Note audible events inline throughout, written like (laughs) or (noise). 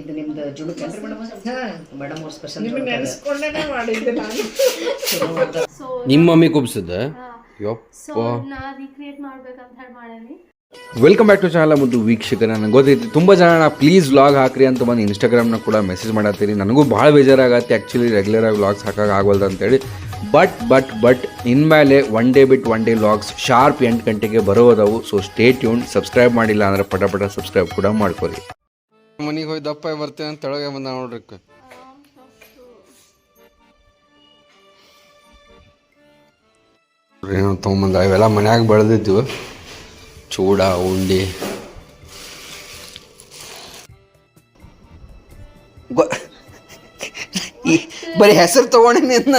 ಇದು ನಿಮ್ದು ಜುಡುಕ್ ಮೇಡಮ್ ಹಾಂ. ಮೇಡಮ್ ಅವ್ರ ಸ್ಪೆಷಲ್ ನೆನೆಸ್ಕೊಂಡೇನೆ ಮಾಡಿದ್ದೆ ನಾನು. ನಿಮ್ಮ ಮಮ್ಮಿ ಕುಬ್ಸದ ಸೊ ನಾ ರೀಕ್ರಿಯೇಟ್ ಮಾಡ್ಬೇಕಂತ ಹೇಳಿ ಮಾಡೇನಿ. ವೆಲ್ಕಮ್ ಬ್ಯಾಕ್ ಟು ಚಾನಲ್ ಮತ್ತು ವೀಕ್ಷಕರ. ನನಗೆ ಗೊತ್ತೈತಿ ತುಂಬ ಜನ ಪ್ಲೀಸ್ ವ್ಲಾಗ್ ಹಾಕ್ರಿ ಅಂತ ಬಂದು ಇನ್ಸ್ಟಾಗ್ರಾಮ್ನ ಕೂಡ ಮೆಸೇಜ್ ಮಾಡತ್ತೀರಿ. ನನಗೂ ಭಾಳ ಬೇಜಾರಾಗತ್ತೆ ಆ್ಯಕ್ಚುಲಿ ರೆಗ್ಯುಲರಾಗಿ ವ್ಲಾಗ್ಸ್ ಹಾಕೋಕ್ಕಾಗಲ್ದು ಅಂತೇಳಿ ಬಟ್ ಬಟ್ ಬಟ್ ಇನ್ಮೇಲೆ ಒನ್ ಡೇ ಬಿಟ್ ಒನ್ ಡೇ ವ್ಲಾಗ್ಸ್ ಶಾರ್ಪ್ ಎಂಟು ಗಂಟೆಗೆ ಬರೋದವು. ಸೊ ಸ್ಟೇ ಟ್ಯೂನ್ ಸಬ್ಸ್ಕ್ರೈಬ್ ಮಾಡಿಲ್ಲ ಅಂದರೆ ಪಟ ಪಟ ಸಬ್ಸ್ಕ್ರೈಬ್ ಕೂಡ ಮಾಡ್ಕೊರಿ. ಮನೆಗೆ ಹೋಗಿ ದಪ್ಪ ಬರ್ತೇನೆ ಅಂತ ತೆಳಗೆ ಬಂದ ನೋಡ್ರಿ ಏನೋ ತೊಗೊಂಬಂದ ಇವೆಲ್ಲ ಮನ್ಯಾಗ ಬೆಳೆದಿದ್ವು. ಚೂಡ ಉಂಡಿ. ಬರೀ ಹೆಸರು ತೊಗೊಂಡೇನ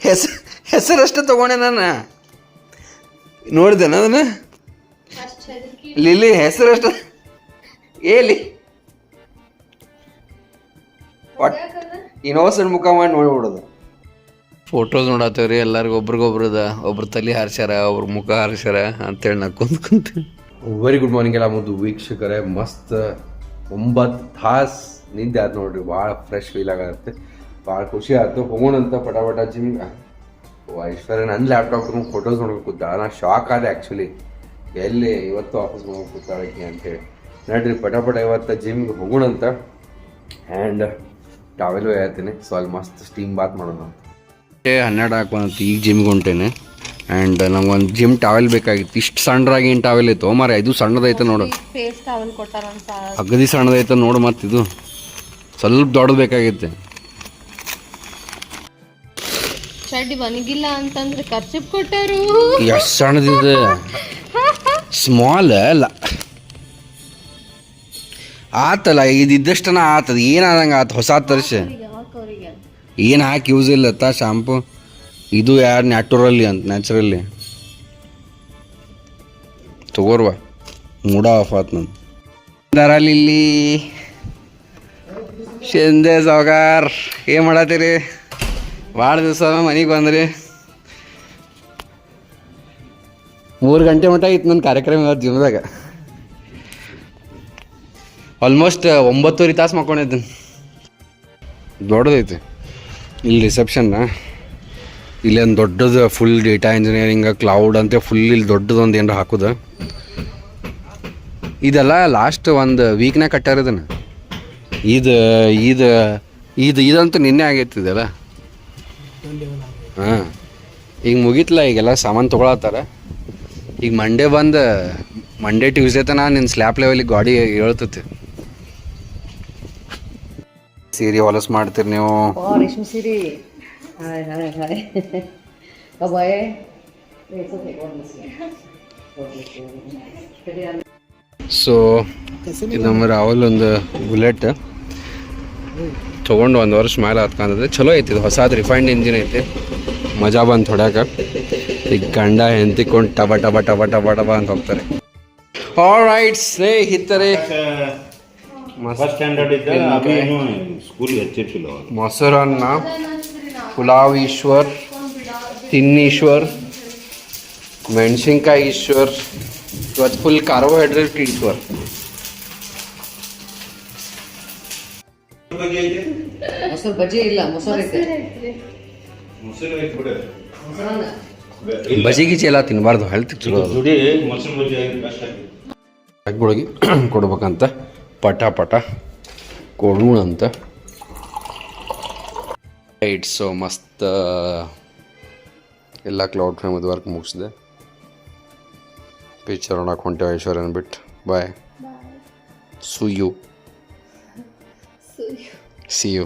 ಹೆಸರು ಹೆಸರಷ್ಟು ತೊಗೊಂಡೆ ನಾನು ನೋಡಿದೆನ ಅದನ್ನ? ಲಿಲಿ ಹೆಸರಷ್ಟು ಏಲಿ ಇನ್ನೋಸಡ್ ಮುಖ ಮಾಡಿ ನೋಡ್ಬಿಡೋದು. ಫೋಟೋಸ್ ನೋಡತ್ತೇವ್ರಿ ಎಲ್ಲರಿಗೂ ಒಬ್ರಿಗೊಬ್ರದ ಒಬ್ರು ತಲೆ ಹಾರಿಸ್ಯಾರ ಒಬ್ರು ಮುಖ ಹಾರ್ಸ್ಯಾರ ಅಂತೇಳಿ ನಾ ಕುಂತ್ ಕುಂತ ವೆರಿ ಗುಡ್ ಮಾರ್ನಿಂಗ್ ಎಲ್ಲ ಮುದ್ದು ವೀಕ್ಷಕರೇ ಮಸ್ತ್ ಒಂಬತ್ತು ತಾಸ್ ನಿದ್ದೆ ಆಯ್ತು ನೋಡ್ರಿ ಭಾಳ ಫ್ರೆಶ್ ಫೀಲ್ ಆಗತ್ತೆ. ಭಾಳ ಖುಷಿ ಆಯ್ತು ಹೋಗೋಣಂತ ಪಟಾಪಟ ಪಟ ಜಿಮ್ ಐಶ್ವರ್ಯ ನನ್ನ ಲ್ಯಾಪ್ಟಾಪ್ ಫೋಟೋಸ್ ನೋಡ್ಬೇಕು ಕೂತ ನಾ ಶಾಕ್ ಆದೆ ಆ್ಯಕ್ಚುಲಿ ಎಲ್ಲಿ ಇವತ್ತು ಆಫೀಸ್ ಹೋಗಿ ಕೂತಾಳಕ್ಕೆ ಅಂತೇಳಿ. ನೋಡ್ರಿ ಪಟ ಪಟ ಇವತ್ತು ಜಿಮ್ಗೆ ಹೋಗೋಣಂತ ಆ್ಯಂಡ್ ಟಾವೆಲು ಹೇಳ್ತೀನಿ ಸೊ ಅಲ್ಲಿ ಮಸ್ತ್ ಸ್ಟೀಮ್ ಬಾತ್ ಮಾಡೋಣ ಏ ಹನ್ನೆರಡು ಹಾಕೊಂತ ಈಗ ಜಿಮ್ಗೆ ಹೊಂಟೇನೆ. ಆ್ಯಂಡ್ ನಮ್ಗೊಂದು ಜಿಮ್ ಟಾವೆಲ್ ಬೇಕಾಗಿತ್ತು. ಇಷ್ಟು ಸಣ್ಣದಾಗಿ ಏನು ಟಾವೆಲ್ ಇತ್ತು? ಮಾರ ಇದು ಸಣ್ಣದೈತೆ ನೋಡು. ಫೇಸ್ ಟವಲ್ ಕೊಟ್ಟಾರಂತ ಅಗದಿ ಸಣ್ಣದೈತೆ ನೋಡು ಮತ್ತು ಇದು ಸ್ವಲ್ಪ ದೊಡ್ಡದು ಬೇಕಾಗಿತ್ತು. ಚಡ್ಡಿ ಬನಗಿಲ್ಲ ಅಂತಂದ್ರೆ ಖರ್ಚು ಕೊಟ್ಟರು. ಎಷ್ಟು ಸಣ್ಣದಿದೆ? (laughs) ಸ್ಮಾಲ್ ಅಲ್ಲ. ಆತಲ್ಲ ಇದಿದ್ದಷ್ಟನ ಆತದ. ಏನಾದಂಗೆ ಆತ? ಹೊಸ ತರಿಸಿ. ಏನು ಹಾಕಿ ಯೂಸ್ ಇಲ್ಲ ತಾ ಶಾಂಪು ಇದು ಯಾರು ನ್ಯಾಚುರಲ್ಲಿ ಅಂತ ನ್ಯಾಚುರಲ್ಲಿ ತಗೋರ್ವ. ಮೂಡ ಆಫ್ ಆತ್ ನಾನು ಶಂದೆ ಇಲ್ಲಿ ಶಿಂದೆ ಸಾವ್ಕಾರ್. ಏನು ಮಾಡತ್ತೀರಿ ಭಾಳ ದಿವಸ ಮನೆಗೆ ಬಂದ್ರಿ. ಮೂರು ಗಂಟೆ ಮಟ್ಟ ಇತ್ತು ನನ್ನ ಕಾರ್ಯಕ್ರಮ ಇವತ್ತು ಜೀವನದಾಗ. ಆಲ್ಮೋಸ್ಟ್ ಒಂಬತ್ತುವರೆ ತಾಸು ಮಾಡ್ಕೊಂಡಿದ್ದೆ. ದೊಡ್ಡದೈತೆ. ಇಲ್ಲಿ ರಿಸೆಪ್ಷನ್ನ ಇಲ್ಲಿ ಒಂದು ದೊಡ್ಡದು ಫುಲ್ ಡೇಟಾ ಇಂಜಿನಿಯರಿಂಗ್ ಕ್ಲೌಡ್ ಅಂತ ಫುಲ್ ಇಲ್ಲಿ ದೊಡ್ಡದೊಂದು ಏನಾರ ಹಾಕೋದು. ಇದೆಲ್ಲ ಲಾಸ್ಟ್ ಒಂದು ವೀಕ್ನಾಗ ಕಟ್ಟಾರ ಇದನ್ನು. ಇದು ಇದು ಇದು, ಇದಂತೂ ನಿನ್ನೆ ಆಗೈತಿ ಇದೆಲ್ಲ. ಹಾಂ. ಈಗ ಮುಗೀತಲ್ಲ ಈಗೆಲ್ಲ ಸಾಮಾನು ತೊಗೊಳತ್ತಾರ. ಈಗ ಮಂಡೇ ಬಂದು ಮಂಡೇ ಟ್ಯೂಸ್ಡೇ ತನ ನಿನ್ನ ಸ್ಲ್ಯಾಪ್ ಲೆವೆಲಿಗೆ ಗಾಡಿ ಹೇಳ್ತೈತಿ. ಸೀರೆ ಹೊಲಸ್ ಮಾಡ್ತೀರಿ ನೀವು? ಓ ರೇಷ್ಮೆ ಸೀರೆ. Hi hi hi. ಅಬ್ಬಾಯ್ ಸೊ ಇದು ನಮ್ಮ ರಾಹುಲ್ ಒಂದು ಬುಲೆಟ್. ತೊಗೊಂಡು ಒಂದು ವರ್ಷ ಮೇಲೆ ಹತ್ಕೊಂಡದೆ. ಚಲೋ ಐತಿ ಇದು ಹೊಸದು ರಿಫೈನ್ಡ್ ಇಂಜಿನ್ ಐತಿ. ಮಜಾ ಬಂತು ಹೊಡ್ಯಾಕ. ಈಗ ಗಂಡ ಹೆಂತಿಕೊಂಡು ಟಬ ಟಬ ಟಬ ಟಬ ಟಬ ಅಂತ ಹೋಗ್ತಾರೆ. ಆಲ್ ರೈಟ್ ಸ್ನೇಹಿತರೆ. ಫಸ್ಟ್ ಸ್ಟ್ಯಾಂಡರ್ಡ್ ಸ್ಕೂಲ್ಗೆ ಅವಾಗ. ಮೊಸರನ್ನ ಪುಲಾವ್ ಈಶ್ವರ್ ತಿನ್ನೀಶ್ವರ್ ಮೆಣಸಿನ್ಕಾಯಿ ಈಶ್ವರ್ ಇವತ್ತು ಫುಲ್ ಕಾರ್ಬೋಹೈಡ್ರೇಟ್ ಈಶ್ವರ್. ಮೊಸರು ಬಜ್ಜಿ ಇಲ್ಲ ಮೊಸರು ಐತೆ. ಬಜಿ ಗಿಜಿ ಎಲ್ಲ ತಿನ್ನಬಾರ್ದು ಹೆಲ್ತ್ ಚಲೋ ಮೊಸರು ಬಜ್ಜಿ ಆಗಿ (clears throat) ಕೊಡ್ಬೇಕಂತ. ಪಟ ಪಟ ಕೊಡೋಣ ಅಂತ ರೈಟ್ ಸೊ ಮಸ್ತ್ ಎಲ್ಲ ಕ್ಲೌಡ್ ಫ್ರೇಮದ ವರ್ಕ್ ಮುಗಿಸಿದೆ. ಪಿಕ್ಚರ್ ನೋಡಕ್ಕೆ ಹೊಂಟೆ ಐಶ್ವರ್ಯ ಬಿಟ್ಟು bye see you see you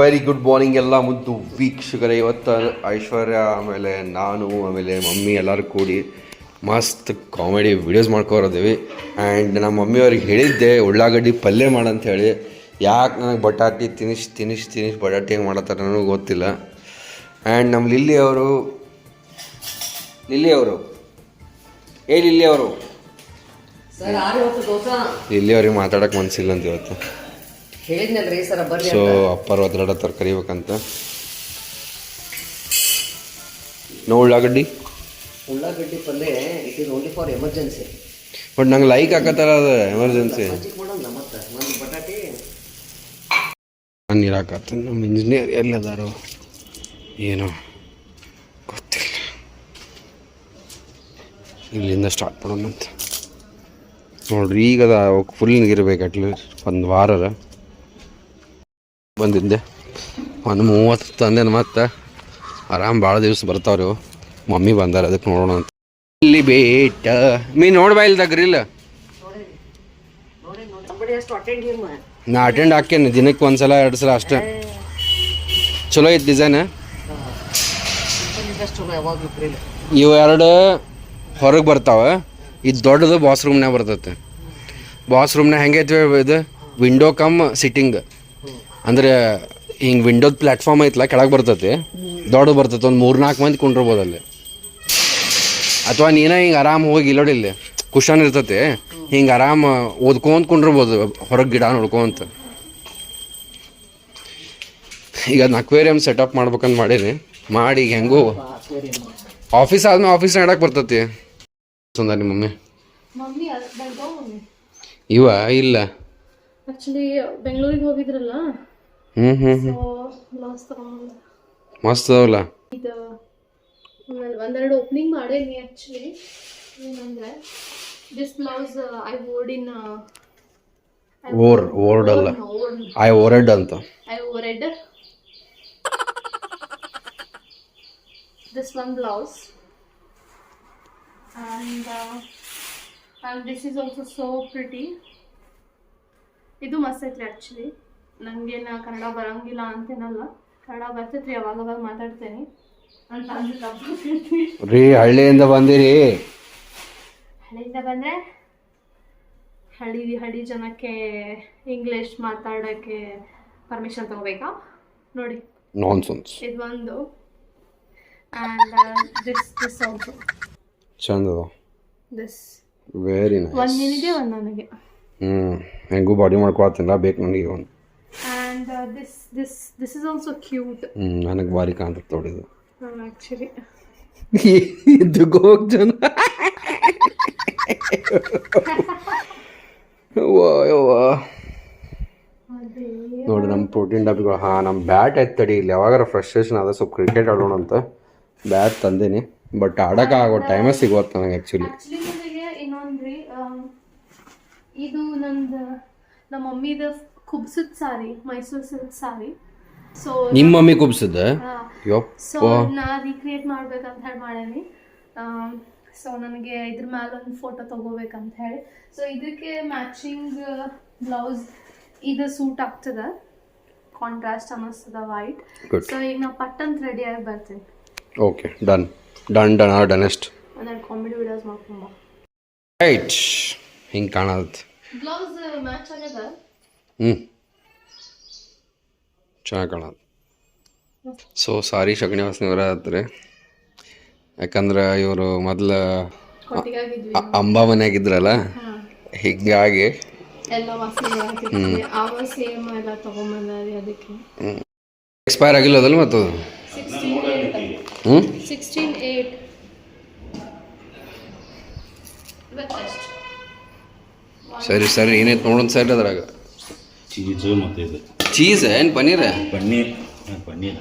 very good morning ಎಲ್ಲ ಮುದ್ದು ವೀಕ್ಷಕರೇ. ಇವತ್ತು ಐಶ್ವರ್ಯ ಆಮೇಲೆ ನಾನು ಆಮೇಲೆ ಮಮ್ಮಿ ಎಲ್ಲರೂ ಕೂಡಿ ಮಸ್ತ್ ಕಾಮಿಡಿ ವಿಡಿಯೋಸ್ ಮಾಡ್ಕೊರೋದೇವಿ. ಆ್ಯಂಡ್ ನಮ್ಮ ಮಮ್ಮಿಯವ್ರಿಗೆ ಹೇಳಿದ್ದೆ ಉಳ್ಳಾಗಡ್ಡಿ ಪಲ್ಯ ಮಾಡಂತ ಹೇಳಿ. ಯಾಕೆ ನನಗೆ ಬಟಾಟಿ ತಿನಿಸ್ ತಿನಿಸ್ ತಿನಿಸ್ ಬಟಾಟಿ ಹೆಂಗೆ ಮಾಡತ್ತಾರೆ ನನಗೆ ಗೊತ್ತಿಲ್ಲ. ಆ್ಯಂಡ್ ನಮ್ಮ ಲಿಲ್ಲಿ ಅವರು ಲಿಲ್ಲಿ ಅವರು. ಏ ಲಿಲ್ಲಿ ಅವರು. ಲಿಲ್ಲಿ ಅವ್ರಿಗೆ ಮಾತಾಡೋಕೆ ಮನಸ್ಸಿಲ್ಲ ಅಂತ ಇವತ್ತು. ಸೊ ಅಪ್ಪರು ಒದ್ರಾಡತ್ತಾರ ಕರಿಬೇಕಂತ. ನೋ ಉಳ್ಳಾಗಡ್ಡಿ? ಉಳ್ಳಾಗಡ್ಡಿ ಪಲ್ಲೆ it is only for emergency but ನಂಗೆ ಲೈಕ್ ಹಾಕತ್ತಾರ ಅದು ಎಮರ್ಜೆನ್ಸಿ ನೀರು ಹಾಕತ್ತ ನಮ್ಮ ಇಂಜಿನಿಯರ್ ಎಲ್ಲಿ ಅದಾರು ಏನೋ? ಗೊತ್ತಿಲ್ಲ. ಇಲ್ಲಿಂದ ಸ್ಟಾರ್ಟ್ ಮಾಡೋಣಂತೆ ನೋಡ್ರಿ ಈಗ ಅದ ಫುಲ್ ನೀಗಿರ್ಬೇಕು ಅಟ್ಲೀಸ್ಟ್ ಒಂದು ವಾರ ಬಂದಿದ್ದೆ. ಒಂದು ಮೂವತ್ತು ತಂದೆ ಮತ್ತೆ. ಆರಾಮ್ ಭಾಳ ದಿವಸ ಬರ್ತಾವ್ರಿ. ಮಮ್ಮಿ ಬಂದಾರ ಅದಕ್ಕೆ ನೋಡೋಣ ಅಂತ. ಇಲ್ಲಿ ಬೇಟ. ಮೀ ನೋಡ್ಬಾ ಇಲ್ದ ಗ್ರಿಲ್ ನಾ ಅಟೆಂಡ್ ಹಾಕೇನೆ ದಿನಕ್ಕೆ ಒಂದ್ಸಲ, ಎರಡು ಸಲ ಅಷ್ಟೇ. ಚಲೋ ಐತಿ ಡಿಸೈನ್ ಇವು ಎರಡು ಹೊರಗೆ ಬರ್ತಾವ. ಇದು ದೊಡ್ಡದು ಬಾಸ್ ರೂಮ್ನಾಗ ಬರ್ತೈತೆ. ಬಾಸ್ ರೂಮ್ನಾಗ ಹೆಂಗೈತಿ ಇದು? ವಿಂಡೋ ಕಮ್ ಸಿಟ್ಟಿಂಗ್ ಅಂದ್ರೆ ಹಿಂಗೆ ವಿಂಡೋದ ಪ್ಲಾಟ್ಫಾರ್ಮ್ ಐತಲ್ಲ ಕೆಳಗೆ ಬರ್ತೈತಿ. ದೊಡ್ಡದು ಬರ್ತೈತೆ, ಒಂದು ಮೂರ್ನಾಲ್ಕು ಮಂದಿ ಕುಂಡಿರ್ಬೋದು ಅಲ್ಲಿ. ಅಥವಾ ನೀನ ಹಿಂಗೆ ಆರಾಮ್ ಹೋಗಿ ಇಲ್ಲೋಡಿಲ್ಲ ಕುಶನ್ ಇರ್ತತಿ. ಹಿಂಗೆ ಆರಾಮ ಓದ್ಕೊಂತ ಕುಂಡಿರ್ಬೋದು. ಹೊರಗೆ ಗಿಡ ನೋಡ್ಕೊಂತ. ಈಗ ಅದನ್ನ ಅಕ್ವೇರಿಯಂ ಸೆಟಪ್ ಮಾಡ್ಬೇಕಂತ ಮಾಡೀನಿ. ಮಾಡಿ ಈಗ ಹೆಂಗೂ ಆಫೀಸ್ ಆದ್ಮೇಲೆ ಆಫೀಸ್ ನಡಕ್ ಬರ್ತತಿ. ಸುಂದರ ನಿಮ್ಮ ಮಮ್ಮಿ. ಇವ ಇಲ್ಲ. ಆಕ್ಚುಲಿ ಬೆಂಗಳೂರಿಗೆ ಹೋಗಿದ್ರಲ್ಲ? ಹ್ಞೂ ಹ್ಞೂ ಹ್ಞೂ ಮಸ್ತ್ ಅವಲ್ಲ ಆಮೇಲೆ ಒಂದೆರಡು ಓಪನಿಂಗ್ ಮಾಡೇನಿ ಆ್ಯಕ್ಚುಲಿ ಏನಂದರೆ this blouse I wored in or ಓರ್ಡ್ ಅಲ್ಲ. ಐ ಓರೆಡ್ ಅಂತ. I it. this one blouse, and uh, and this is also so pretty. ಇದು ಮಸ್ತ್ ಐತ್ರಿ ಆ್ಯಕ್ಚುಲಿ ನನಗೇನು ಕನ್ನಡ ಬರಂಗಿಲ್ಲ ಅಂತೇನಲ್ಲ. ಕನ್ನಡ ಬರ್ತೈತ್ರಿ ಯಾವಾಗ ಅವಾಗ ಮಾತಾಡ್ತೇನೆ. ರೀ ಹಳ್ಳಿಯಿಂದ ಬಂದಿರಿ. ಹಳ್ಳಿಯಿಂದ ಬಂದ್ರೆ ಹಳ್ಳಿ ಹಳ್ಳಿ ಜನಕ್ಕೆ ಇಂಗ್ಲಿಷ್ ಮಾತಾಡೋಕ್ಕೆ ಪರ್ಮಿಷನ್ ತಗೋಬೇಕಾ? ನೋಡಿ. ನಾನ್ ಇದೊಂದು ಇದು ಒಂದು. ಆ್ಯಂಡ್ ದಿಸ್ ದಿಸ್ ಆಲ್ಸೋ ಚಂದದ. ದಿಸ್ ವೆರಿ ಒಂದು ನೈಸ್ ನಿನಗೆ ಒಂದು ನನಗೆ. ಹ್ಞೂ ಹೆಂಗೂ ಬಾಡಿ ಮಾಡ್ಕೊಳತ್ತಿಲ್ಲ ಬೇಕು ನನಗೆ ಒಂದು. And this this this is also cute ಹ್ಞೂ ನನಗೆ ಭಾರಿ ಕಾಣ್ತದೆ ನೋಡಿದ್ದು ಜನ. ನೋಡಿ ನಮ್ಮ ಪ್ರೋಟೀನ್ ಡಬ್ಬಿಗಳು ಹಾಂ ನಮ್ಮ ಬ್ಯಾಟ್ ಐತೆ ತಡಿ ಇಲ್ಲಿ. ಯಾವಾಗಾರ ಫ್ರಸ್ಟ್ರೇಷನ್ ಅದ ಸ್ವಲ್ಪ ಕ್ರಿಕೆಟ್ ಆಡೋಣ ಅಂತ. ಬ್ಯಾಟ್ ತಂದೇನಿ. ಬಟ್ ಆಡಕ್ಕೆ ಆಗೋ ಟೈಮೇ ಸಿಗೋತ್ ನನಗೆ ಆ್ಯಕ್ಚುಲಿ ಇದು ನಂದು ನಮ್ಮ ಮಮ್ಮಿದ ಕುಬ್ಸದ ಸಾರಿ ಮೈಸೂರು ಸಿಲ್ಕ್ ಸಾರಿ. ಸೊ ನಿಮ್ಮ ಮಮ್ಮಿ ಕುಬ್ಸದ ಸೊ ನಾ ರೀಕ್ರಿಯೇಟ್ ಮಾಡ್ಬೇಕಂತ ಹೇಳಿ ಮಾಡೇನಿ. ಸೊ ನನಗೆ ಇದ್ರ ಮ್ಯಾಲ ಒಂದು ಫೋಟೋ ತಗೋಬೇಕಂತ ಹೇಳಿ. ಸೊ ಇದಕ್ಕೆ ಮ್ಯಾಚಿಂಗ್ ಬ್ಲೌಸ್ ಇದು ಸೂಟ್ ಆಗ್ತದ. ಕಾಂಟ್ರಾಸ್ಟ್ ಅನ್ನಿಸ್ತದ ವೈಟ್. ಸೊ ಈಗ ನಾ ಪಟ್ಟಂತ ರೆಡಿ ಆಗಿ ಬರ್ತೀನಿ. Okay done done done or ಡನೆಸ್ಟ್ ಒಂದೆರಡು ಕಾಮಿಡಿ ವಿಡಿಯೋಸ್ ಮಾಡ್ಕೊಂಬ ರೈಟ್ ಹಿಂಗೆ ಕಾಣತ್ತೆ ಬ್ಲೌಸ್ ಮ್ಯಾಚ್ ಆಗ್ಯದ? ಹ್ಞೂ ಕಾಣತ್ತೆ ಸೊ ಸಾರಿ ಶಗಣಿ ವಾಸನೆ ಆದರೆ ಯಾಕಂದ್ರೆ ಇವರು ಮೊದಲ ಅಂಬಾ ಮನೆಯಾಗಿದ್ರಲ್ಲ? ಹೀಗಾಗಿ ಎಕ್ಸ್ಪೈರ್ ಆಗಿಲ್ಲ ಅದಲ್ಲ ಮತ್ತು ಹ್ಞೂ ಸರಿ ಸರಿ ಏನೈತೆ ನೋಡೋಣ ಸರಿ ಅದ್ರಾಗ. ಚೀಸು ಮತ್ತು ಇದು. ಚೀಸ್ ಏನು ಪನ್ನೀರ್? ಪನ್ನೀರ್ ಪನ್ನೀರ್.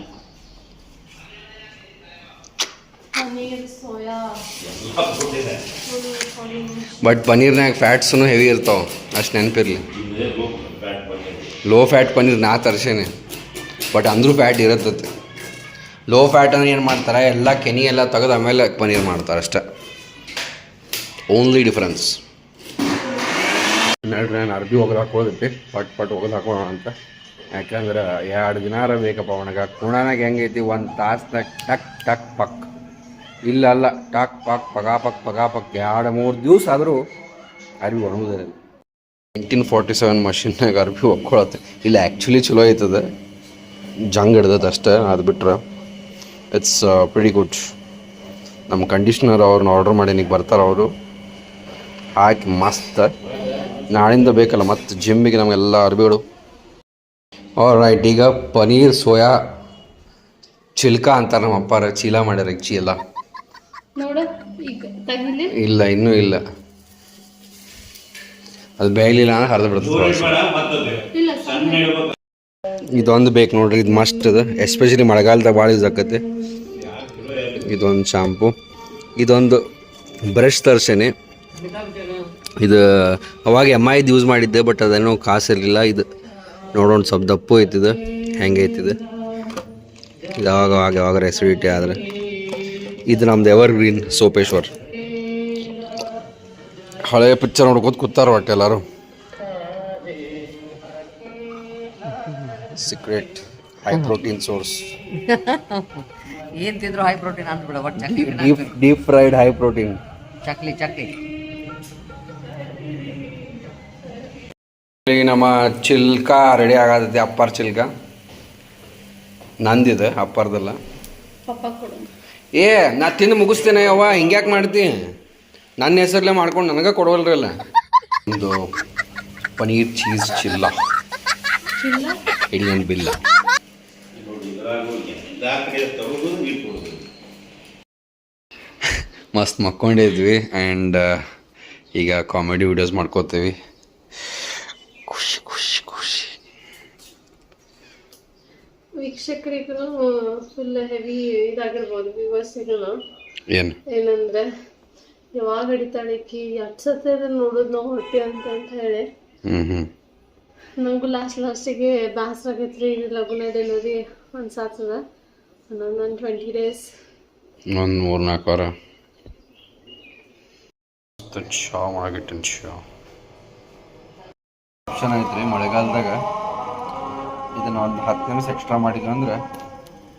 ಬಟ್ ಪನ್ನೀರ್ನಾಗ ಫ್ಯಾಟ್ಸೂ ಹೆವಿ ಇರ್ತಾವೆ. ಅಷ್ಟು ನೆನಪಿರಲಿ. ಇದೇ low fat paneer low fat paneer ನಾ ತರ್ಸೇನೆ. ಬಟ್ ಅಂದರೂ ಫ್ಯಾಟ್ ಇರತ್ತೈತೆ. ಲೋ ಫ್ಯಾಟ್ ಅಂದ್ರೆ ಏನು ಮಾಡ್ತಾರೆ? ಎಲ್ಲ ಕೆನಿ ಎಲ್ಲ ತೆಗೆದು ಆಮೇಲೆ ಪನ್ನೀರ್ ಮಾಡ್ತಾರೆ ಅಷ್ಟೆ. ಓನ್ಲಿ ಡಿಫ್ರೆನ್ಸ್ ನೋಡ್ರಿ ನಾನು ಅರ್ಬಿ ಒಗದು ಹಾಕೋದೈತಿ ಪಟ್ ಪಟ್ ಒಗದು ಹಾಕೋಣ ಅಂತ. ಯಾಕಂದ್ರೆ ಎರಡು ದಿನಾರ ಬೇಕಪ್ಪ ಅವನಾಗ ಕುಣನಾಗ ಹೆಂಗೈತಿ, ಒಂದು ತಾಸ್ನಾಗ ಟಕ್ ಟಕ್ ಪಕ್. ಇಲ್ಲ ಅಲ್ಲ, ಟಕ್ ಪಕ್, ಪಗಾ ಪಕ್ ಪಗಾ ಪಕ್. ಎರಡು ಮೂರು ದಿವಸ ಆದರೂ ಅರ್ಬಿ ಒಣಗುದಿಲ್ಲ. ನೈನ್ಟೀನ್ ಫಾರ್ಟಿ ಸೆವೆನ್ ಮಷಿನ್ನಾಗ ಅರ್ಬಿ ಒಕ್ಕೊಳತ್ತೆ ಇಲ್ಲ ಆ್ಯಕ್ಚುಲಿ ಚಲೋ ಐತದ. ಜಂಗ್ ಹಿಡ್ದದ ಅಷ್ಟೇ, ಅದು ಬಿಟ್ರೆ. ಇಟ್ಸ್ ವೆರಿ ಗುಡ್ ನಮ್ಮ ಕಂಡೀಷ್ನರ್ ಅವ್ರನ್ನ ಆರ್ಡರ್ ಮಾಡಿ ಈಗ ಬರ್ತಾರೆ ಅವರು. ಹಾಕಿ ಮಸ್ತ್. ನಾಳಿಂದ ಬೇಕಲ್ಲ ಮತ್ತು ಜಿಮ್ಮಿಗೆ ನಮಗೆಲ್ಲ ಅರ್ಬಿಗಳು. ರೈಟ್ ಈಗ ಪನೀರ್ ಸೋಯಾ ಚಿಲ್ಕ ಅಂತಾರೆ ನಮ್ಮ ಅಪ್ಪಾರ ಚೀಲ ಮಾಡ್ಯಾರ ಈಗ ಚೀಲ. ನೋಡು ಈಗ ತೆಗಿಲಿ. ಇಲ್ಲ ಇನ್ನೂ ಇಲ್ಲ. ಅದು ಬೇಯಲಿಲ್ಲ ಅಂದ್ರೆ ಹರಿದು ಬಿಡ್ತದೆ ಇದೊಂದು ಬೇಕು ನೋಡ್ರಿ ಇದು ಮಸ್ಟ್ ಅದು ಎಸ್ಪೆಷಲಿ ಮಳೆಗಾಲದಾಗ ಭಾಳ ಯೂಸ್ ಆಕತಿ ಇದೊಂದು ಶಾಂಪು ಇದೊಂದು ಬ್ರಷ್ ತರ್ಸೇನೆ. ಇದು ಅವಾಗ ಎಂ ಐದು ಯೂಸ್ ಮಾಡಿದ್ದೆ ಬಟ್ ಅದೇನೋ ಕಾಸು ಇರಲಿಲ್ಲ ಇದು ನೋಡೋಣ ಸ್ವಲ್ಪ ದಪ್ಪು ಐತಿದು ಹೆಂಗೆ ಐತಿದು. ಇದು ಅವಾಗ ಅವಾಗ ಯಾವಾಗ ಎಸಿಡಿಟಿ ಆದರೆ. ಇದು ನಮ್ದು ಎವರ್ ಗ್ರೀನ್ ಸೋಪೇಶ್ವರ್. ಹಳೆ ಪಿಕ್ಚರ್ ನೋಡ್ಕೋತ ಕೂತಾರ ಒಟ್ಟು ಎಲ್ಲರೂ. ಸೀಕ್ರೆಟ್ ಹೈ ಪ್ರೋಟೀನ್ ಸೋರ್ಸ್ ಏನ್ ತಿಂದ್ರು ಹೈ ಪ್ರೋಟೀನ್ ಅಂದ್ಬಿಡ ಒಟ್ಟು deep deep fried high protein chakli chakli ನಮ್ಮ ಚಿಲ್ಕ ರೆಡಿ ಆಗತೈತಿ ಅಪ್ಪಾರ ಚಿಲ್ಕ. ನಂದಿದೆ ಅಪ್ಪಾರ್ದಲ್ಲ. ಏ ನಾ ತಿಂದು ಮುಗಿಸ್ತೇನೆ ಅವ್ವ ಹಿಂಗ್ಯಾಕೆ ಮಾಡ್ತಿ? ನನ್ನ ಹೆಸರಲ್ಲೇ ಮಾಡ್ಕೊಂಡು ನನಗೆ ಕೊಡವಲ್ರಲ್ಲ ಒಂದು ಪನೀರ್ ಚೀಸ್ ಚಿಲ್ಲ. ಇಂಡಿಯನ್ ಬಿಲ್ಲ. ಮಸ್ತ್ ಮಕ್ಕೊಂಡಿದ್ವಿ ಆ್ಯಂಡ್ ಈಗ ಕಾಮಿಡಿ ವಿಡಿಯೋಸ್ ಮಾಡ್ಕೋತೀವಿ. ಖುಷಿ ಖುಷಿ ಖುಷಿ. ವೀಕ್ಷಕರಿಗೂ ಫುಲ್ ಹೆವಿ ಇದಾಗಿರ್ಬೋದು ವ್ಯೂವರ್ಸಿಗೂ ಏನು? ಏನಂದ್ರೆ ಯಾವಾಗ ಹಿಡಿತಾಳೆ ಈಕಿ ಎಷ್ಟು ಸತಿ ಅದನ್ನ ನೋಡೋದು ನಾವು ಹೊಟ್ಟೆ ಅಂತ ಅಂತ ಹೇಳಿ. ನಂಗೂ ಲಾಸ್ಟ್ ಲಾಸ್ಟಿಗೆ ಬೇಸರ ಆಗೈತ್ರಿ ಲಗುನ ಡೆಲಿವರಿ ಅನ್ಸಾತದ ಒಂದೊಂದು ಟ್ವೆಂಟಿ ಡೇಸ್ ಒಂದು ಮೂರು ನಾಲ್ಕು ವಾರ ಚಾ ಮಾಡಾಗಿಟ್ಟಿನ ಚಾ ಆಪ್ಷನ್ ರೀ ಮಳೆಗಾಲದಾಗ ಇದನ್ನ ಒಂದು ಹತ್ತು ನಿಮಿಷ ಎಕ್ಸ್ಟ್ರಾ ಮಾಡಿದ್ರು ಅಂದ್ರೆ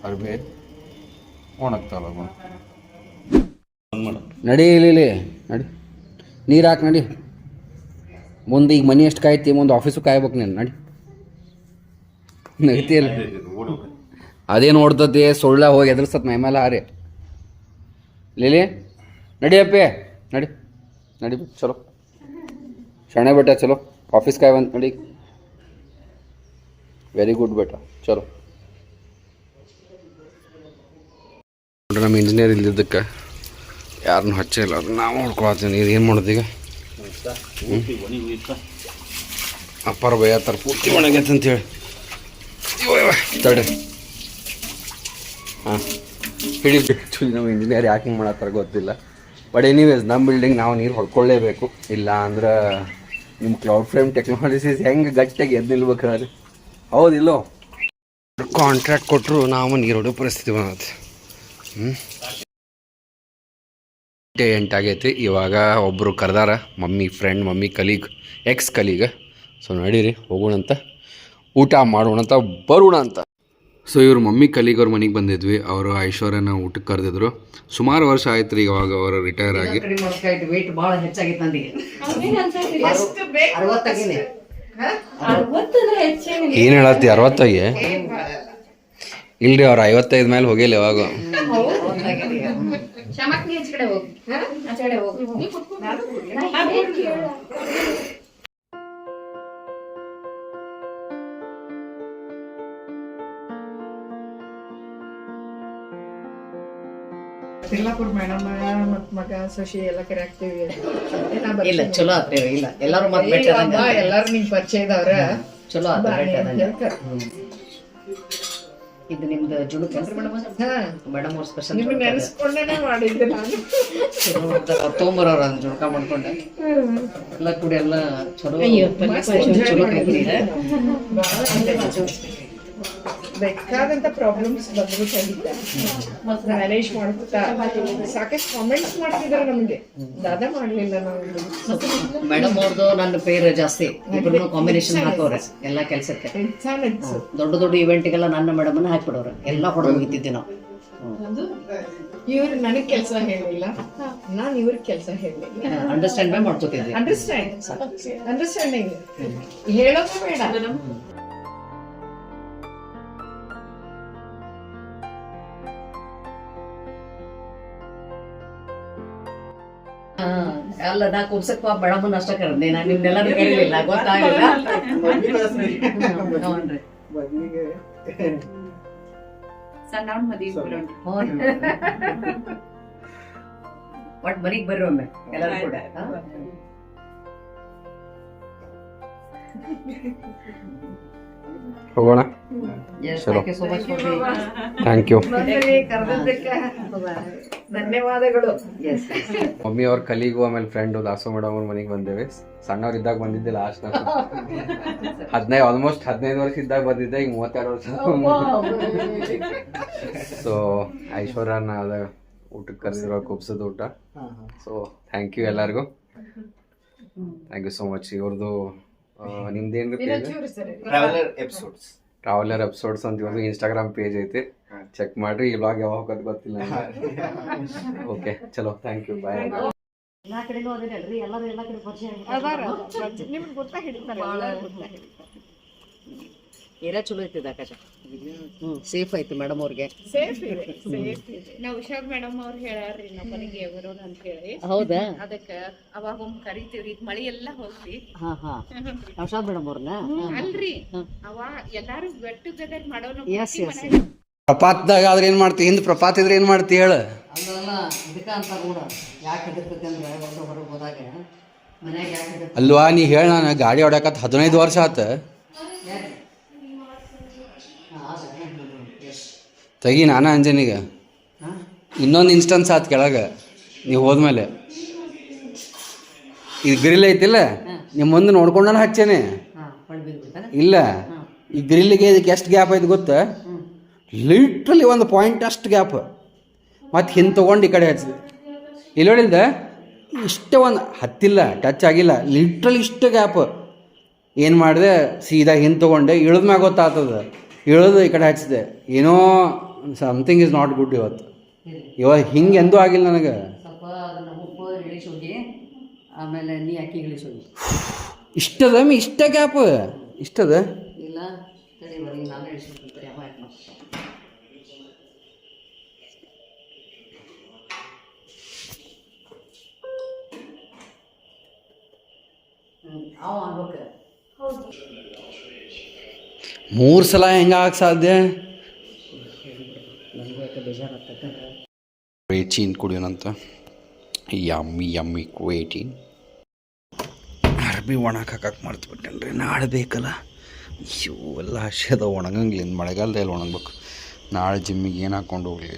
ಅರ್ಬಿ ಒಣಗ್ತಾವಲ್ಲ ನಡಿ ಇಲ್ಲಿ ಇಲ್ಲಿ ನಡಿ. ನೀರು ಹಾಕಿ ನಡಿ. ಮುಂದೆ ಈಗ ಮನಿ ಎಷ್ಟು ಕಾಯ್ತಿ ಮುಂದೆ ಆಫೀಸು ಕಾಯ್ಬೇಕು ನೀನು ನಡಿ. ನಗತಿಯಲ್ಲ ಅದೇನು ಓಡ್ತತಿ ಸುಳ್ಳ ಹೋಗಿ ಎದುರ್ಸತ್ ಮೈ ಮೇಲೆ ಹಾರಿ. ಲೀಲಿ ನಡಿ ಅಪ್ಪಿ ನಡಿ. ನಡಿ ಚಲೋ. ಶಣೆ ಬೆಟ್ಟ ಚಲೋ. ಆಫೀಸ್ का ಬಂತ ನಡಿ. ವೆರಿ ಗುಡ್ बेटा ಚಲೋ. ನೋಡ್ರಿ ನಮ್ಮ ಇಂಜಿನಿಯರ್ ಇಲ್ಲಿದ್ದಕ್ಕೆ ಯಾರನ್ನೂ ಹಚ್ಚಿಲ್ಲ ಅದನ್ನ ನಾವು ನೋಡ್ಕೊಳತ್ತೀನಿ ಇದು ಏನು ಮಾಡೋದು ಈಗ? ಅಪ್ಪಾರ ಬೈಯತ್ತಾರ ಪೂರ್ತಿ ಒಣಗೈತೆ ಅಂತೇಳಿ ತಡೆ ಹಾಂ. ಹಿಡಿ ಆ್ಯಕ್ಚುಲಿ ನಮ್ಮ ಇಂಜಿನಿಯರ್ ಯಾಕೆ ಹಿಂಗೆ ಮಾಡತ್ತಾರ ಗೊತ್ತಿಲ್ಲ. ಬಟ್ ಎನಿವೇಸ್ ನಮ್ಮ ಬಿಲ್ಡಿಂಗ್ ನಾವು ನೀರು ಹೊಡ್ಕೊಳ್ಳೇಬೇಕು ಇಲ್ಲ ಅಂದ್ರೆ ನಿಮ್ಮ ಕ್ಲೌಡ್ ಫ್ರೇಮ್ ಟೆಕ್ನಾಲಜೀಸ್ ಹೆಂಗೆ ಗಟ್ಟಿಯಾಗಿ ಎದ್ದು ನಿಲ್ಬೇಕಾದ್ರೆ ಹೌದಿಲ್ಲೋ ಕಾಂಟ್ರಾಕ್ಟ್ ಕೊಟ್ಟರು ನಾವು ನೀರು ಪರಿಸ್ಥಿತಿ ಬಂದ್ ಹ್ಞೂ ಎಂಟಾಗೈತಿ ಇವಾಗ ಒಬ್ಬರು ಕರೆದಾರ, mummy friend mummy colleague ex colleague so ನಡೀರಿ, ಹೋಗೋಣಂತ. ಊಟ ಮಾಡೋಣಂತ ಬರೋಣ ಅಂತ ಸೊ ಇವ್ರ ಮಮ್ಮಿ ಕಲೀಗ್ ಅವ್ರ ಮನೆಗೆ ಬಂದಿದ್ವಿ. ಅವರು ಐಶ್ವರ್ಯನ ಊಟಕ್ಕೆ ಕರೆದಿದ್ರು. ಸುಮಾರು ವರ್ಷ ಆಯ್ತು ರೀ ಇವಾಗ ಅವರು ರಿಟೈರ್ ಆಗಿ. ವೆಯ್ಟ್ ಭಾಳ ಹೆಚ್ಚಾಗಿತ್ತು ನನಗೆ ಎಷ್ಟು ಬೇಕು ಅರವತ್ತಾಗಿನಿ. ಅರವತ್ತಂದ್ರೆ ಹೆಚ್ಚೇನಿಲ್ಲ ಏನು ಹೇಳತ್ತಿ ಅರವತ್ತಾಗಿ? ಇಲ್ರಿ ಅವ್ರು ಐವತ್ತೈದು ಮೇಲೆ ಹೋಗಿಲ್ಲ ಯಾವಾಗ ತಿರ್ಲಾಪುರ್ ಮೇಡಮ್ ಮತ್ ಮಗ ಸೊಸಿ ಎಲ್ಲ ಕರೆಯಾಗ್ತೀವಿ ಇಲ್ಲ ಚಲೋ ಆತ್ರಿ ಇಲ್ಲ ಎಲ್ಲಾರು ಮತ್ ಭೇಟಿ ಆದಂಗ ಎಲ್ಲಾರು ನಿಂಗ್ ಪರಿಚಯ ಇದಾವ್ರ? ಚಲೋ ಆತ ಭೇಟಿ ಆದಂಗ ಇದು ನಿಮ್ದು ಜುಡುಕ್ ಏನ್ರಿ ಮೇಡಮ್ ಮೇಡಮ್ ಅವ್ರ ಸ್ಪೆಷಲ್ ನಿಮ್ಗೆ ನೆನೆಸ್ಕೊಂಡೇನೆ ಮಾಡಿದ್ದೆ ನಾನು. ತೊಗೊಂಬರೋರು ಅದನ್ನ ಜುಡ್ಕ ಮಾಡ್ಕೊಂಡೆ. ಎಲ್ಲ ಕೂಡಿ ಎಲ್ಲ ಚಲೋ ಚಲೋ ಕೈತ್ರಿ ಬೇಕಾದಂತ ಪ್ರಾಬ್ಲಮ್ಸ್ ಬಂದ್ರು ಸಹಿತ ಮ್ಯಾನೇಜ್ ಮಾಡ್ತಾ ಸಾಕಷ್ಟು ಕಾಮೆಂಟ್ಸ್ ಮಾಡ್ತಿದಾರೆ ನಮ್ಗೆ. ದಾದಾ ಮಾಡ್ಲಿಲ್ಲ ನಾವು ಮೇಡಮ್ ಅವ್ರದ್ದು ನನ್ನ ಪೇರ್ ಜಾಸ್ತಿ ಇಬ್ಬರು ಕಾಂಬಿನೇಷನ್ ಹಾಕೋರೆ ಎಲ್ಲಾ ಕೆಲ್ಸಕ್ಕೆ. ದೊಡ್ಡ ದೊಡ್ಡ ದೊಡ್ಡ ಇವೆಂಟ್ಗೆಲ್ಲ ನನ್ನ ಮೇಡಮ್ನ ಹಾಕ್ಬಿಡೋರು ಎಲ್ಲ ಹೊಡೆದು ಹೋಗಿದ್ದೆ ನಾವು. ಇವ್ರು ನನಗ್ ಕೆಲಸ ಹೇಳಿಲ್ಲ ನಾನ್ ಇವ್ರಿಗೆ ಕೆಲಸ ಹೇಳಿಲ್ಲ ಅಂಡರ್ಸ್ಟ್ಯಾಂಡ್ ಮೇ ಮಾಡ್ಕೋತಿದ್ವಿ. ಅಂಡರ್ಸ್ಟ್ಯಾಂಡ್ ಅಂಡರ್ಸ್ಟ್ಯಾಂಡಿಂಗ್ ಹೇಳೋದು ಬೇಡ. ಅಲ್ಲ ನಾ ಕುಬ್ಸಕ್ ಬಡಮ್ಮನ ಅಷ್ಟ ಕರೆದೆ ನಾನು ನಿಮ್ನೆಲ್ಲಾರು ಕೇಳಲಿಲ್ಲ ಗೊತ್ತಾಗಿಲ್ಲ ಹ್ಞೂನ್ರಿ. ಹ್ಞೂನ್ರಿ. ಒಟ್ ಮನಿಗ್ ಬರ್ರಿ ಒಮ್ಮೆ ಎಲ್ಲರೂ ಕೂಡ? ಹೋಗೋಣ. ಚಲೋ. ಥ್ಯಾಂಕ್ ಯು ಕರೆದಿದ್ದಕ್ಕೆ ಧನ್ಯವಾದಗಳು. ಮಮ್ಮಿ ಅವ್ರ ಕಲಿಗೂ ಆಮೇಲೆ ಫ್ರೆಂಡು ದಾಸು ಮೇಡಮ್ ಅವ್ರ ಮನೆಗೆ ಬಂದೇವೆ. ಸಣ್ಣವ್ರು ಇದ್ದಾಗ ಬಂದಿದ್ದೆ ಲಾಸ್ಟ್ ಹದಿನೈದು ಆಲ್ಮೋಸ್ಟ್ ಹದಿನೈದು ವರ್ಷ ಇದ್ದಾಗ ಬಂದಿದ್ದೆ ಈಗ ಮೂವತ್ತೆರಡು ವರ್ಷ ಸೊ ಐಶ್ವರ್ಯನ ಅದ ಊಟಕ್ಕೆ ಕರೆಸಿರೋ ಕುಬ್ಸದ ಊಟ. ಸೊ ಥ್ಯಾಂಕ್ ಯು ಎಲ್ಲರಿಗೂ. ಥ್ಯಾಂಕ್ ಯು ಸೋ ಮಚ್ ಇವ್ರದ್ದು ನಿಮ್ದೇನು ಟ್ರಾವೆಲರ್ ಎಪಿಸೋಡ್ಸ್ ಟ್ರಾವೆಲರ್ ಎಪಿಸೋಡ್ಸ್ ಅಂತ ಇವಾಗ ಇನ್ಸ್ಟಾಗ್ರಾಮ್ ಪೇಜ್ ಐತೆ. ಚೆಕ್ ಮಾಡ್ರಿ ಈ ಬ್ಲಾಗ್ ಯಾವಾಗ ಹೋಗೋದು ಗೊತ್ತಿಲ್ಲ ಓಕೆ ಚಲೋ. ಥ್ಯಾಂಕ್ ಯು ಬಾಯ್ ಎಲ್ಲಾ ಕಡೆನೂ ಅದೇನಲ್ರಿ ಎಲ್ಲರೂ ಎಲ್ಲಾ ಕಡೆ ಪರಿಚಯ. ನಿಮ್ಗೆ ಗೊತ್ತಾ ಹಿಡಿತಾರೆ ಚಲೋ ಐತಿ ಆಕಾಶ. ಸೇಫ್ ಐತಿ ಮೇಡಮ್ ಅವ್ರಿಗೆ. ಸೇಫ್ ಇದೆ ಸೇಫ್ ಇದೆ. ನಾವು ಹುಷಾರ್ ಮೇಡಮ್ ಅವ್ರು ಹೇಳ್ಯಾರ್ರಿ ನಮ್ಮ ಮನೆಗೆ ಬರೋಣ ಅಂತ ಹೇಳಿ ಹೌದಾ? ಅದಕ್ಕ ಅವಾಗ ಒಮ್ಮೆ ಕರಿತೀವ್ರಿ ಈಗ ಮಳಿ ಎಲ್ಲ ಹೋಗ್ತಿ ಹಾ ಹಾ. ನೌಶಾದ್ ಮೇಡಮ್ ಅವ್ರನ್ನ ಅಲ್ರಿ. ಅವ ಎಲ್ಲಾರು ಗೆಟ್ ಟುಗೆದರ್ ಮಾಡೋಣ ಎಸ್ ಎಸ್ ಪ್ರಪಾತದಾಗ ಆದ್ರೆ ಏನ್ ಮಾಡ್ತಿ? ಹಿಂದ್ ಪ್ರಪಾತ ಇದ್ರೆ ಏನ್ ಮಾಡ್ತಿ ಹೇಳ? ಅಲ್ಲ ಇದಕ್ಕ ಅಂತ ಕೂಡ ಯಾಕೆ ಹೆದರ್ತೈತಿ ಅಂದ್ರೆ ಹೊರಗೆ ಹೋದಾಗ ಮನ್ಯಾಗ ಯಾಕೆ ಅಲ್ವಾ ನೀ ಹೇಳ ನಾನು ಗಾಡಿ ಹೊಡ್ಯಾಕತ್ ಹದಿನೈದು ವರ್ಷ ಆತ. ತೆಗಿ ನಾನು ಅಂಜನಿಗೆ. ಇನ್ನೊಂದು ಇನ್ಸ್ಟನ್ಸ್ ಆತು ಕೆಳಗೆ. ನೀವು ಹೋದ್ಮೇಲೆ. ಇದು ಗ್ರಿಲ್ ಐತಿಲ್ಲ? ನಿಮ್ಮ ಮುಂದೆ ನೋಡ್ಕೊಂಡ ಹಚ್ಚೇನೆ. ಇಲ್ಲ. ಈ ಗ್ರಿಲ್ಲಿಗೆ ಇದಕ್ಕೆ ಎಷ್ಟು ಗ್ಯಾಪ್ ಐತೆ ಗೊತ್ತಾ? ಲಿಟ್ರಲಿ ಒಂದು ಪಾಯಿಂಟ್ ಅಷ್ಟು ಗ್ಯಾಪ್ ಮತ್ತು ಹಿಂದೆ ತೊಗೊಂಡು ಈ ಕಡೆ ಹಚ್ಚಿದೆ ಇಲ್ಲಿ ನೋಡಿಲ್ದ ಇಷ್ಟೇ ಒಂದು ಹತ್ತಿಲ್ಲ ಟಚ್ ಆಗಿಲ್ಲ. ಲಿಟ್ರಲಿ ಇಷ್ಟು ಗ್ಯಾಪ್ ಏನು ಮಾಡಿದೆ? ಸೀದಾ ಹಿಂದೆ ತೊಗೊಂಡೆ. ಇಳಿದ್ಮ್ಯಾಗ ಗೊತ್ತಾಗ್ತದ ಇಳಿದು ಈ ಕಡೆ ಹಚ್ಚಿದೆ ಏನೋ ಸಮಥಿಂಗ್ ಇಸ್ ನಾಟ್ ಗುಡ್ ಇವತ್ತು. ಇವಾಗ ಹಿಂಗೆ ಎಂದೂ ಆಗಿಲ್ಲ ನನಗೆ. ಆಮೇಲೆ ನೀ ಅಕ್ಕಿ ಇಳಿಸೋಗಿ ಇಷ್ಟದ ಮೀ ಇಷ್ಟ ಗ್ಯಾಪ್ ಇಷ್ಟದ? ಇಲ್ಲ ಬರೀ ನಾನು ಅವ ಯಾಕೆ ಅವ ಅನ್ಬೇಕು ಮೂರು ಸಲ ಸಾಧ್ಯ ನನಗೂ ಕುಡಿಯೋನಂತ ಬೇಜಾರಾಗ್ತೈತೆ ಕ್ವೇಟೀನ್ ಕುಡಿಯೋಣಂತ ಯಮ್ಮಿ ಯಮ್ಮಿ ಕ್ವೇಟೀನ್ ಅರ್ಬಿ ಒಣಕ್ಕೆ ಹಾಕಕ್ಕೆ ಮರ್ತು ರೀ ನಾಳೆ ಬೇಕಲ್ಲ. ಅಯ್ಯೋ ಎಲ್ಲ ಹಸಿ ಒಣಗಂಗಿಲ್ಲ. ಒಣಗಂಗಿಲ್ಲ ಮಳೆಗಾಲದಲ್ಲಿ ಒಣಗಬೇಕು. ನಾಳೆ ಜಿಮ್ಮಿಗೆ ಏನು ಹಾಕ್ಕೊಂಡು ಹೋಗಲಿ?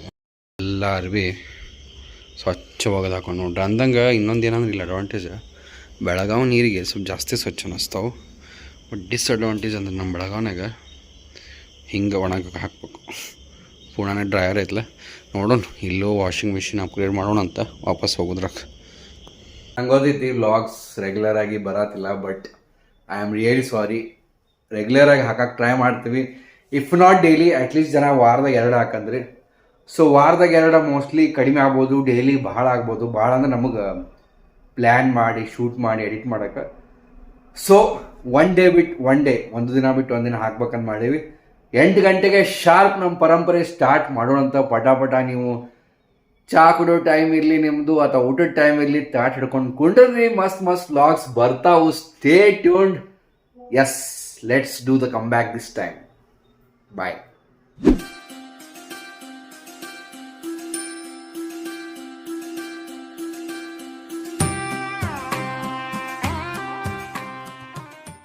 ಎಲ್ಲ ಅರ್ಬಿ ಸ್ವಚ್ಛವಾಗಿ ಹಾಕೊಂಡು ನೋಡ್ರಿ ಅಂದಂಗೆ ಇನ್ನೊಂದು ಏನಂದ್ರೆ ಇಲ್ಲ ಅಡ್ವಾಂಟೇಜ್ ಬೆಳಗಾವ್ ನೀರಿಗೆ ಸ್ವಲ್ಪ ಜಾಸ್ತಿ ಸ್ವಚ್ಛ ಅನ್ನಿಸ್ತಾವೆ. ಬಟ್ ಡಿಸ್ಅಡ್ವಾಂಟೇಜ್ ಅಂದ್ರೆ ನಮ್ಮ ಬೆಳಗಾವ್ನಾಗ ಹಿಂಗೆ ಒಣಗಕ್ಕೆ ಹಾಕ್ಬೇಕು. ಪೂರ್ಣನೇ ಡ್ರಯರ್ ಐತಲ್ಲ ನೋಡೋಣ, ಇಲ್ಲೂ ವಾಷಿಂಗ್ ಮಿಷಿನ್ ಅಪ್ಗ್ರೇಡ್ ಮಾಡೋಣ ಅಂತ ವಾಪಸ್ ಹೋಗೋದ್ರಾಗ. ಗೊತ್ತೈತಿ ವ್ಲಾಗ್ಸ್ ರೆಗ್ಯುಲರ್ ಆಗಿ ಬರತ್ತಿಲ್ಲ but I am really sorry regular ಆಗಿ ಹಾಕಕ್ಕೆ ಟ್ರೈ ಮಾಡ್ತೀವಿ. ಇಫ್ ನಾಟ್ ಡೈಲಿ ಅಟ್ಲೀಸ್ಟ್ ಜನ ವಾರದಾಗ ಎರಡು ಹಾಕಂದ್ರಿ. ಸೊ ವಾರದಾಗ ಎರಡು ಮೋಸ್ಟ್ಲಿ ಕಡಿಮೆ ಆಗ್ಬೋದು ಡೈಲಿ ಭಾಳ ಆಗ್ಬೋದು. ಭಾಳ ಅಂದ್ರೆ ನಮಗೆ ಪ್ಲ್ಯಾನ್ ಮಾಡಿ ಶೂಟ್ ಮಾಡಿ ಎಡಿಟ್ ಮಾಡೋಕ್ಕೆ ಸೊ ಒನ್ ಡೇ ಬಿಟ್ಟು ಒನ್ ಡೇ ಒಂದು ದಿನ ಬಿಟ್ಟು ಒಂದಿನ ಹಾಕ್ಬೇಕಂತ ಮಾಡೀವಿ. ಎಂಟು ಗಂಟೆಗೆ ಶಾರ್ಪ್ ನಮ್ಮ ಪರಂಪರೆ ಸ್ಟಾರ್ಟ್ ಮಾಡೋಣಂತ ಪಟ ಪಟ ನೀವು ಚಾ ಕುಡೋ ಟೈಮ್ ಇರಲಿ ನಿಮ್ಮದು ಅಥವಾ ಊಟದ ಟೈಮ್ ಇರಲಿ ತಾಟ್ ಹಿಡ್ಕೊಂಡು ಕುಂಡ್ರಿ ಮಸ್ತ್ ಮಸ್ತ್ ಲಾಗ್ಸ್ ಬರ್ತಾವು. Stay tuned S let's do the come back this time bye